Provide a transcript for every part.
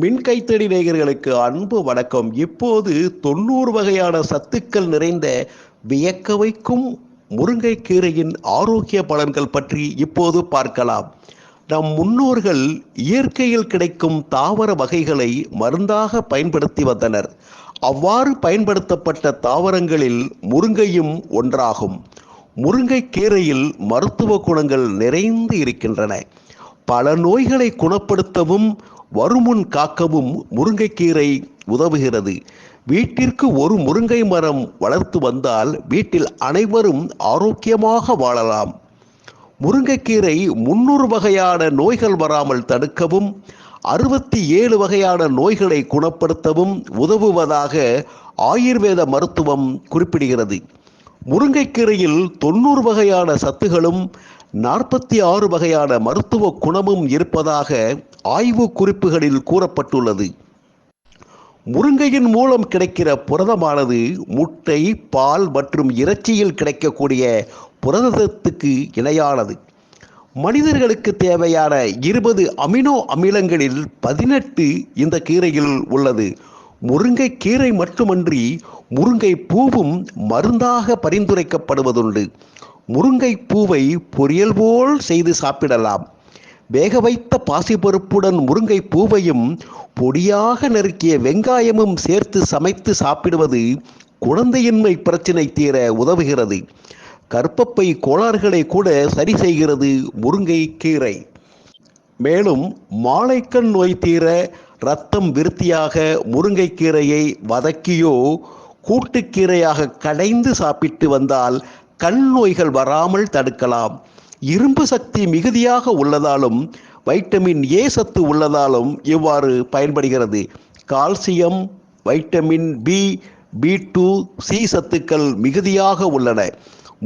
மின்கைத்தடி நேயர்களுக்கு அன்பு வணக்கம். இப்போது தொண்ணூறு வகையான சத்துக்கள் நிறைந்த வியக்க வைக்கும் முருங்கைக்கீரையின் ஆரோக்கிய பலன்கள் பற்றி இப்போது பார்க்கலாம். நம் முன்னோர்கள் இயற்கையில் கிடைக்கும் தாவர வகைகளை மருந்தாக பயன்படுத்தி வந்தனர். அவ்வாறு பயன்படுத்தப்பட்ட தாவரங்களில் முருங்கையும் ஒன்றாகும். முருங்கைக்கீரையில் மருத்துவ குணங்கள் நிறைந்து இருக்கின்றன. பல நோய்களை குணப்படுத்தவும் வருமுன் காக்கவும் முருங்கைக்கீரை உதவுகிறது. வீட்டிற்கு ஒரு முருங்கை மரம் வளர்த்து வந்தால் வீட்டில் அனைவரும் ஆரோக்கியமாக வாழலாம். முருங்கைக்கீரை முன்னூறு வகையான நோய்கள் வராமல் தடுக்கவும் அறுபத்தி ஏழு வகையான நோய்களை குணப்படுத்தவும் உதவுவதாக ஆயுர்வேத மருத்துவம் குறிப்பிடுகிறது. முருங்கைக்கீரையில் தொண்ணூறு வகையான சத்துகளும் நாற்பத்தி ஆறு வகையான மருத்துவ குணமும் இருப்பதாக ஆய்வு குறிப்புகளில் கூறப்பட்டுள்ளது. முருங்கையின் மூலம் கிடைக்கிற புரதமானது முட்டை பால் மற்றும் இறைச்சியில் கிடைக்கக்கூடிய புரதத்துக்கு இணையானது. மனிதர்களுக்கு தேவையான இருபது அமினோ அமிலங்களில் பதினெட்டு இந்த கீரையில் உள்ளது. முருங்கை கீரை மட்டுமன்றி முருங்கை பூவும் மருந்தாக பரிந்துரைக்கப்படுவதுண்டு. முருங்கை பூவை பொரியல் போல் செய்து சாப்பிடலாம். வேக வைத்த பாசிப்பருப்புடன் முருங்கை பூவையும் பொடியாக நறுக்கிய வெங்காயமும் சேர்த்து சமைத்து சாப்பிடுவது குழந்தையின்மை பிரச்சினை தீர உதவுகிறது. கற்பப்பை கோளாறுகளை கூட சரி செய்கிறது முருங்கை கீரை மேலும் மாலைக்கண் நோய் தீர இரத்தம் விருத்தியாக முருங்கைக்கீரையை வதக்கியோ கூட்டுக்கீரையாக கடைந்து சாப்பிட்டு வந்தால் கண் நோய்கள் வராமல் தடுக்கலாம். இரும்பு சக்தி மிகுதியாக உள்ளதாலும் வைட்டமின் ஏ சத்து உள்ளதாலும் இவ்வாறு பயன்படுகிறது. Calcium vitamin B B two C சத்துக்கள் மிகுதியாக உள்ளன.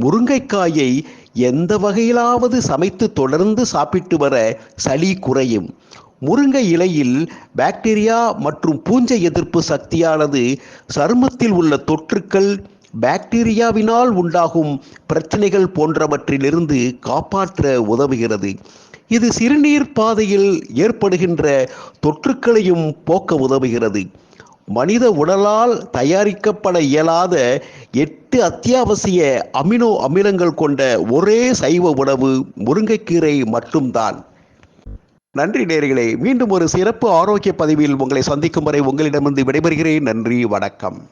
முருங்கைக்காயை எந்த வகையிலாவது சமைத்து தொடர்ந்து சாப்பிட்டு வர சளி குறையும். முருங்கை இலையில் பாக்டீரியா மற்றும் பூஞ்சை எதிர்ப்பு சக்தியானது சருமத்தில் உள்ள தொற்றுக்கள் பாக்டீரியாவினால் உண்டாகும் பிரச்சனைகள் போன்றவற்றிலிருந்து காப்பாற்ற உதவுகிறது. இது சிறுநீர் பாதையில் ஏற்படுகின்ற தொற்றுக்களையும் போக்க உதவுகிறது. மனித உடலால் தயாரிக்கப்பட இயலாத எட்டு அத்தியாவசிய அமினோ அமிலங்கள் கொண்ட ஒரே சைவ உணவு முருங்கைக்கீரை மட்டும்தான். நன்றி நேர்களே மீண்டும் ஒரு சிறப்பு ஆரோக்கிய பதிவில் உங்களை சந்திக்கும் வரை உங்களிடமிருந்து விடைபெறுகிறேன். நன்றி வணக்கம்.